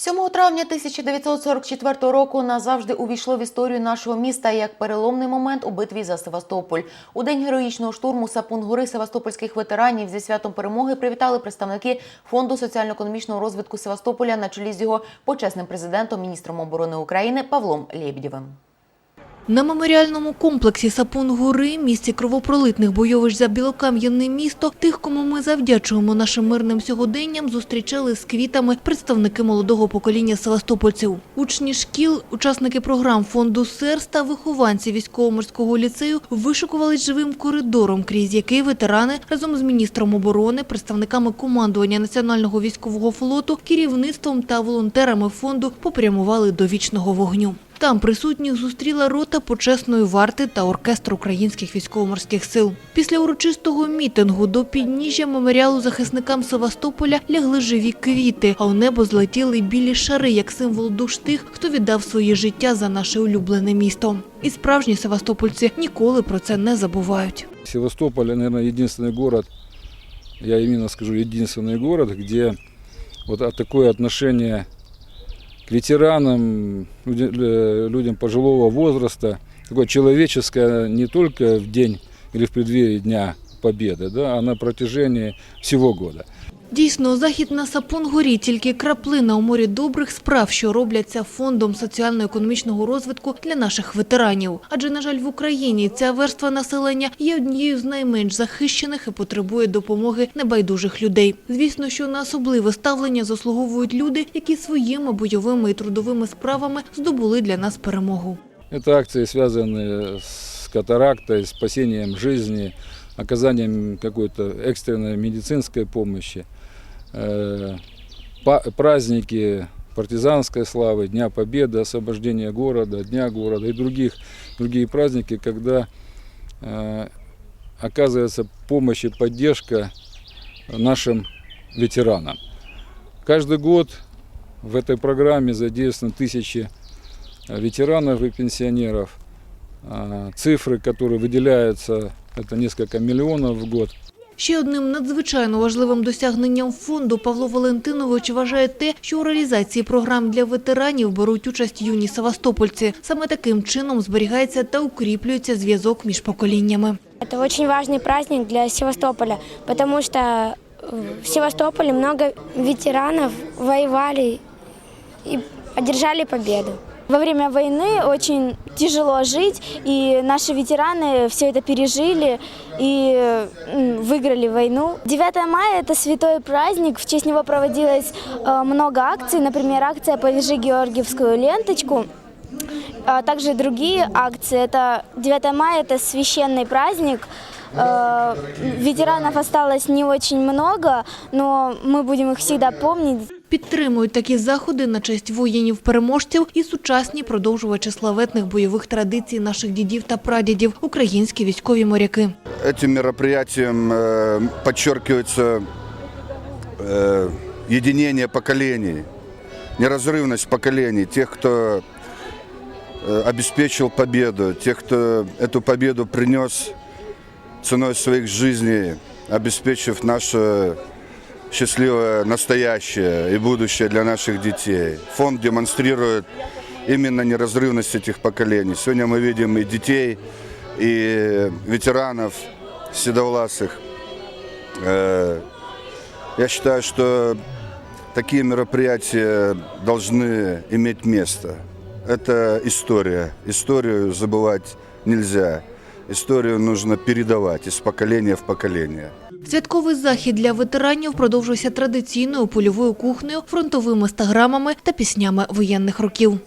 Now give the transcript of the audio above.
7 травня 1944 року назавжди увійшло в історію нашого міста як переломний момент у битві за Севастополь. У день героїчного штурму Сапунгори Севастопольських ветеранів зі святом перемоги привітали представники фонду соціально-економічного розвитку Севастополя на чолі з його почесним президентом, міністром оборони України Павлом Лєбідєвим. На меморіальному комплексі Сапун гори, місці кровопролитних бойовищ за білокам'яне місто, тих, кому ми завдячуємо нашим мирним сьогоденням, зустрічали з квітами представники молодого покоління севастопольців. Учні шкіл, учасники програм фонду СЕРС та вихованці військово-морського ліцею вишикувались живим коридором, крізь який ветерани разом з міністром оборони, представниками командування Національного військового флоту, керівництвом та волонтерами фонду попрямували до вічного вогню. Там присутніх зустріла рота почесної варти та оркестр українських військово-морських сил. Після урочистого мітингу до підніжжя меморіалу захисникам Севастополя лягли живі квіти, а у небо злетіли білі шари як символ душ тих, хто віддав своє життя за наше улюблене місто. І справжні севастопольці ніколи про це не забувають. Севастополь, наверное, единственный город, я именно скажу, единственный город, где вот а- такое отношение к ветеранам, э, людям пожилого возраста, такое человеческое не только в день или в преддверии Дня Победы, да, а на протяжении всего года. Дійсно, захід на Сапун-горі – тільки краплина у морі добрих справ, що робляться фондом соціально-економічного розвитку для наших ветеранів. Адже, на жаль, в Україні ця верства населення є однією з найменш захищених і потребує допомоги небайдужих людей. Звісно, що на особливе ставлення заслуговують люди, які своїми бойовими і трудовими справами здобули для нас перемогу. Это акции, связанные с катарактой, спасением жизни, оказанием какой-то экстренной медицинской помощи, э, праздники партизанской славы, Дня Победы, освобождения города, Дня города и других, другие праздники, когда э, оказывается помощь и поддержка нашим ветеранам. Каждый год в этой программе задействованы тысячи ветеранов и пенсионеров. А, Цифры, которые выделяются, это несколько миллионов в год. Ще одним надзвичайно важливим досягненням фонду Павло Валентинович вважає те, що у реалізації програм для ветеранів беруть участь юні севастопольці. Саме таким чином зберігається та укріплюється зв'язок між поколіннями. Это очень важный праздник для Севастополя, потому что э, в Севастополе много ветеранов воевали и одержали победу. Во время войны очень тяжело жить, и наши ветераны все это пережили и выиграли войну. 9 мая – это святой праздник, в честь него проводилось э, много акций, например, акция «Повяжи Георгиевскую ленточку», а также другие акции. Это 9 мая, это священный праздник. Э, Ветеранов осталось не очень много, но мы будем их всегда помнить. Підтримують такі заходи на честь воїнів-переможців і сучасні продовжувачі славетних бойових традицій наших дідів та прадідів – українські військові моряки. Этим мероприятием э, подчеркивается э, единение поколений, неразрывность поколений, тех, кто э, обеспечил победу, тех, кто эту победу принес ценой своих жизней, обеспечив наше счастливое настоящее и будущее для наших детей. Фонд демонстрирует именно неразрывность этих поколений. Сегодня мы видим и детей, и ветеранов седовласых. Э, Я считаю, что такие мероприятия должны иметь место. Это история. Историю забывать нельзя. Историю нужно передавать из поколения в поколение. Святковий захід для ветеранів продовжується традиційною польовою кухнею, фронтовими стаграмами та піснями воєнних років.